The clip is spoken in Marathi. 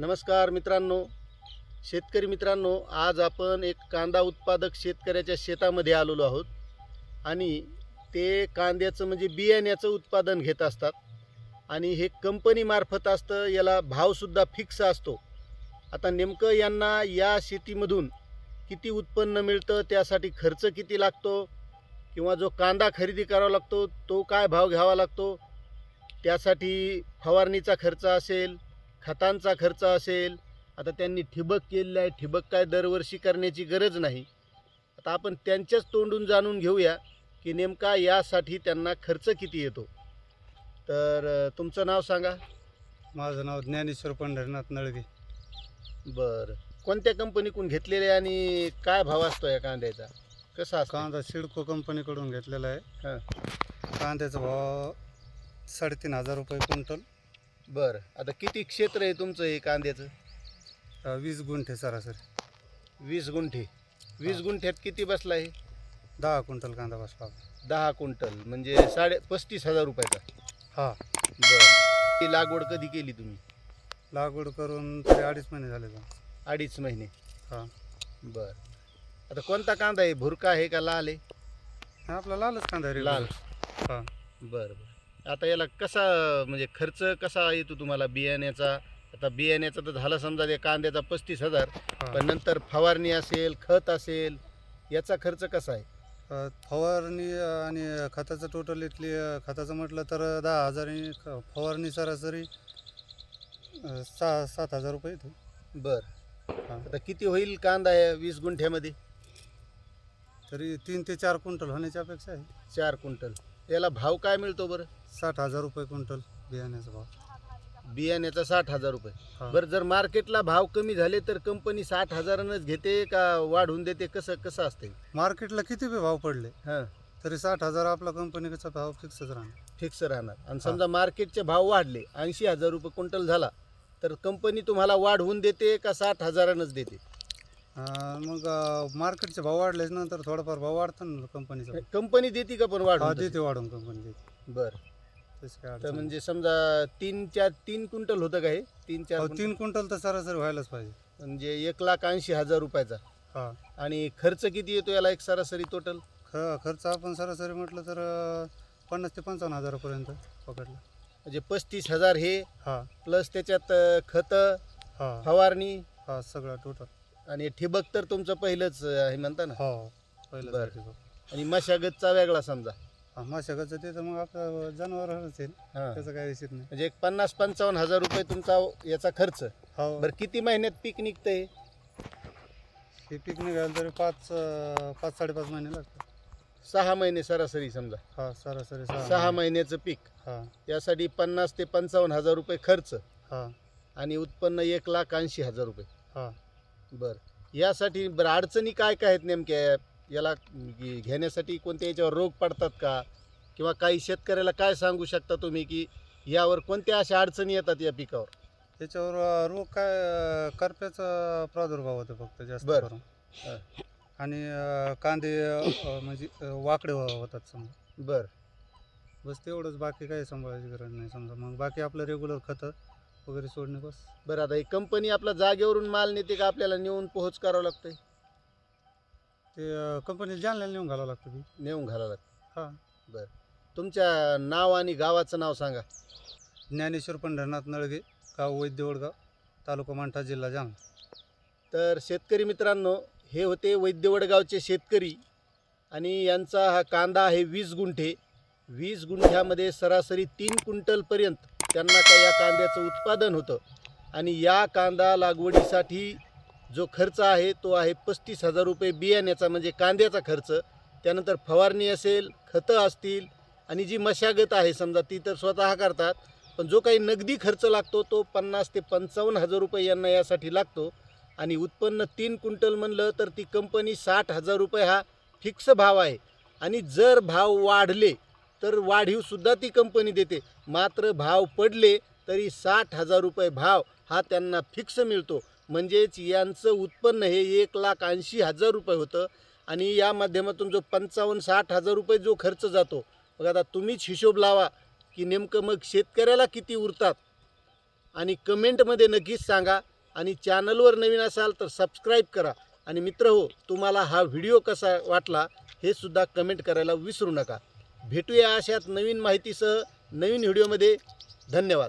नमस्कार मित्रांनो. शेतकरी मित्रांनो आज आपण एक कांदा उत्पादक शेतकऱ्याच्या शेतामध्ये आलेलो आहोत. आणि ते कांद्याचं म्हणजे बियाण्याचं उत्पादन घेत असतात. आणि हे कंपनीमार्फत असतं याला भावसुद्धा फिक्स असतो. आता नेमकं यांना या शेतीमधून किती उत्पन्न मिळतं त्यासाठी खर्च किती लागतो किंवा जो कांदा खरेदी करावा लागतो तो काय भाव घ्यावा लागतो त्यासाठी फवारणीचा खर्च असेल खतांचा खर्च असेल आता त्यांनी ठिबक केलेलं आहे ठिबक काय दरवर्षी करण्याची गरज नाही. आता आपण त्यांच्याच तोंडून जाणून घेऊया की नेमका यासाठी त्यांना खर्च किती येतो. तर तुमचं नाव सांगा. माझं नाव ज्ञानेश्वर पंढरीनाथ नळगे. बरं. कोणत्या कंपनीकडून घेतलेले आहे आणि काय भाव असतो या कांद्याचा? कसा असतो? कांदा सिडको कंपनीकडून घेतलेला हां. आहे कांद्याचा भाव साडेतीन हजार रुपये क्विंटल. बरं. आता किती क्षेत्र आहे तुमचं हे कांद्याचं? अ, वीस गुंठे सरासरी. वीस गुंठे. वीस गुंठ्यात किती बसला आहे? दहा क्विंटल कांदा बसला आपला. दहा क्विंटल. म्हणजे साडे पस्तीस हजार रुपयाचा हा. बरं. ती लागवड कधी केली तुम्ही? लागवड करून तरी अडीच महिने झाले का अडीच महिने. हा. बर. आता कोणता कांदा आहे? भुरका आहे का लाल आहे? हा, आपला लालच कांदा आहे लाल. हा. बरं बरं. आता याला कसा म्हणजे खर्च कसा येतो तुम्हाला बियाण्याचा? आता बियाण्याचा तर झाला समजा त्या कांद्याचा पस्तीस हजार. पण नंतर फवारणी असेल खत असेल याचा खर्च कसा आहे? अ, फवारणी अ, आणि खताचं टोटल इथली अ, खताचं म्हटलं तर दहा हजार आणि ख- फवारणी सरासरी अ, सहा सात हजार रुपये येते बरं. हा. आता किती होईल कांदा या वीस गुंठ्यामध्ये? तरी तीन ते चार क्विंटल होण्याची अपेक्षा आहे. चार क्विंटल. याला भाव काय मिळतो बरं? साठ हजार रुपये क्विंटल बियाण्याचा भाव. बियाण्याचा साठ हजार रुपये. बरं जर मार्केटला भाव कमी झाले तर कंपनी साठ हजारानंच घेते का वाढवून देते? कसं कसं असते? मार्केटला किती बी भाव पडले हां. तरी साठ हजार आपला कंपनीचा भाव फिक्सच राहणार. फिक्स राहणार. आणि समजा मार्केटचे भाव वाढले ऐंशी हजार रुपये क्विंटल झाला तर कंपनी तुम्हाला वाढवून देते का साठ हजारानंच देते? अं, मग अं, मार्केटचे भाव वाढल्याच नंतर थोडाफार भाव वाढतो ना कंपनीचा कंपनी देते का पण हा वाढवून? देते वाढून कंपनी देते. बरं. तर. म्हणजे समजा तीन चार तीन क्विंटल होतं का हे? तीन चार हो, क्विंटल? तीन क्विंटल तर सरासरी व्हायलाच पाहिजे. म्हणजे एक लाख ऐंशी हजार रुपयाचा. हा. आणि खर्च किती येतो याला एक सरासरी टोटल ख खर्च आपण सरासरी म्हटलं तर अं, पन्नास ते पंचावन्न हजारापर्यंत पकडला. म्हणजे पस्तीस हजार हे हा. प्लस त्याच्यात खतं हा. फवारणी हा सगळा टोटल आणि ठिबक तर तुमचं पहिलंच आहे म्हणता ना? हो पहिलं बरं. आणि मशागतचा वेगळा समजा. माशागचं ते तर मग आपलं जनावर हां. त्याचा काही विषय नाही. म्हणजे एक पन्नास पंचावन्न हजार रुपये तुमचा याचा खर्च. हो. बरं किती महिन्यात पीक निघतंय? हे पीक निघायला तरी पाच अं, पाच साडेपाच महिने लागतात. सहा महिने सरासरी समजा. हा सरासरी सहा महिन्याचं पीक. हा. यासाठी पन्नास ते पंचावन्न हजार रुपये खर्च. हा. आणि उत्पन्न एक लाख ऐंशी हजार रुपये. हा. बरं. यासाठी बरं अडचणी काय काय आहेत नेमक्या? याला घेण्यासाठी कोणत्या याच्यावर रोग पडतात का? किंवा काही शेतकऱ्याला काय सांगू शकता तुम्ही की यावर कोणत्या अशा अडचणी येतात या पिकावर? त्याच्यावर रोग काय करप्याचा प्रादुर्भाव होतो फक्त जास्त बरं. करून. आणि अं, कांदे अं, म्हणजे अं, वाकडे हो- होतात समजा. बरं. बस तेवढंच बाकी काही सांभाळायची गरज नाही समजा. मग बाकी आपलं रेग्युलर खतं वगैरे सोडणे बस. बरं आता ही कंपनी आपला जागेवरून माल नेते का आपल्याला नेऊन पोहोच करावं लागतंय? ते कंपनीला जाणल्याला नेऊन घालावं लागतं ती. नेऊन घालावं लागतं. हा. तुमच्या नाव आणि गावाचं नाव सांगा. ज्ञानेश्वर पंढरनाथ नळगे गाव वैद्य वडगाव तालुका मांठा जिल्हा जालना. तर शेतकरी मित्रांनो हे होते वैद्यवडगावचे शेतकरी आणि यांचा हा कांदा आहे वीस गुंठे. वीस गुंठ्यामध्ये सरासरी तीन क्विंटलपर्यंत त्यांना काय या कांद्याचं उत्पादन होतं. आणि या कांदा लागवडीसाठी जो खर्च आहे तो आहे पस्तीस हजार रुपये बियाण्याचा म्हणजे कांद्याचा खर्च. त्यानंतर फवारणी असेल खतं असतील आणि जी मशागत आहे समजा ती तर स्वतः करतात पण जो काही नगदी खर्च लागतो तो पन्नास ते पंचावन्न हजार रुपये यांना यासाठी लागतो. आणि उत्पन्न तीन क्विंटल म्हणलं तर ती कंपनी साठ हजार रुपये हा फिक्स भाव आहे. आणि जर भाव वाढले तर वाढीवसुद्धा ती कंपनी देते. मात्र भाव पडले तरी साठ हजार रुपये भाव हा त्यांना फिक्स मिळतो. म्हणजेच यांचं उत्पन्न हे एक लाख ऐंशी हजार रुपये होतं. आणि या माध्यमातून जो पंचावन्न साठ हजार रुपये जो खर्च जातो मग आता तुम्हीच हिशोब लावा की नेमकं मग शेतकऱ्याला किती उरतात. आणि कमेंटमध्ये नक्कीच सांगा आणि चॅनलवर नवीन असाल तर सबस्क्राईब करा. आणि मित्र हो तुम्हाला हा व्हिडिओ कसा वाटला हे सुद्धा कमेंट करायला विसरू नका. भेटूया अशात नवीन माहितीसह नवीन व्हिडिओमध्ये. धन्यवाद.